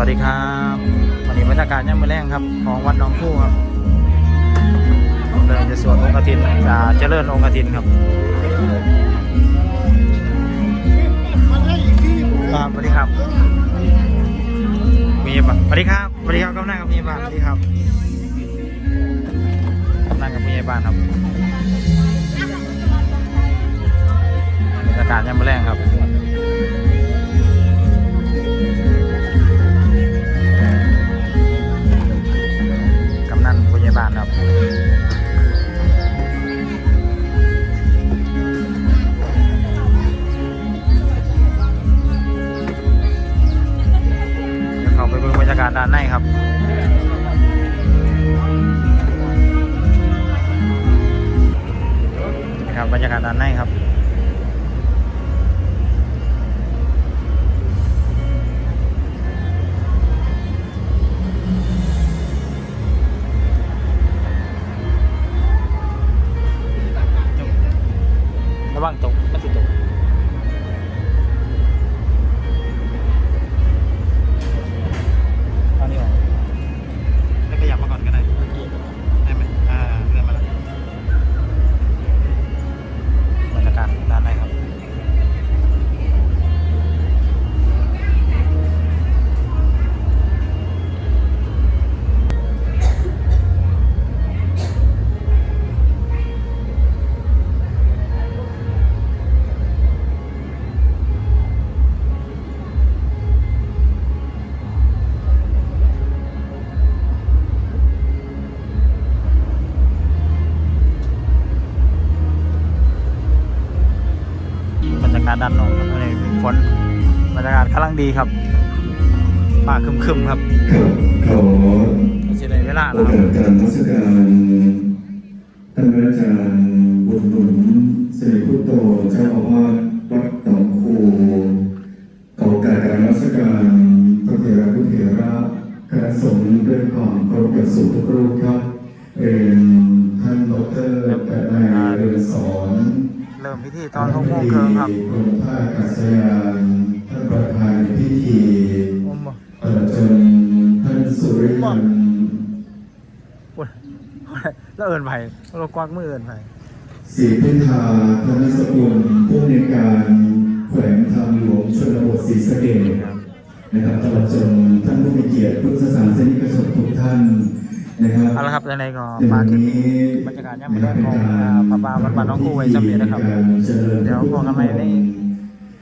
วัสดีครับวันนี้บรรยากาศย่ำมือแรงครับ ของวัดหนองคู่ครับเลยจะสวดองค์กฐินจะเจริญองค์กฐินครับครับสวัสดีครับ มีปะสวัสดีครับสวัสดีครับกำนันกับมีบ้านสวัสดีครับกำนันกับมีบ้านครับบรรยากาศย่ำมือแรงครับ บาลครับเดี๋ยวเข้าไปเบิ่งบรรยากาศด้านในครับนะครับบรรยากาศด้านในครับ ระวังตกมันสิตกากาศด้านนอกครับวันนี้ฝนบรรยากาศกำลังดีครับฟ้าคึมๆครับขอก็สิได้เวลาแล้วครับกาสการนมัสการท่านระอาจารย์บุญหนุนเสิริพุทโตเจ้าอาวาสวัดหนองคูขอโอกาสการนมัสการพระเถระผู้เถระคณะสงฆ์ด้วยความเคารพอย่างสูงทุกรูปครับเป็ ริ่มพิธีตอนหกโมงครึ่งครับกรมท่าอากาศยานท่านประธานในพิธีอุ้มบ่ตลอดจนท่านสุริยันอุ้ยแล้วเอินไผ่เรากวักมือเอินไผ่ศรีพิธาธนสกุลผู้อำนวยการแขวงทางหลวงชนบทศรีสะเกษนะครับตลอดจนท่านผู้มีเกียรติพุทธศาสนิกชนทุกท่านนะครับ เอาละครับในๆก็มาคลิปนี้บรรยากาศย่ำมือแรกของอ่าพระบาวัดบ้านน้องคู่ไว้สำเร็จนะครับ เดี๋ยวพบกันใหม่ใน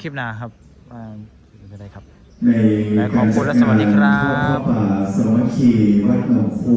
คลิปหน้าครับอ่าจะได้ครับในและขอบคุณและสวัสดีครับทอดผ้าป่าสามัคคีวัดหนองคู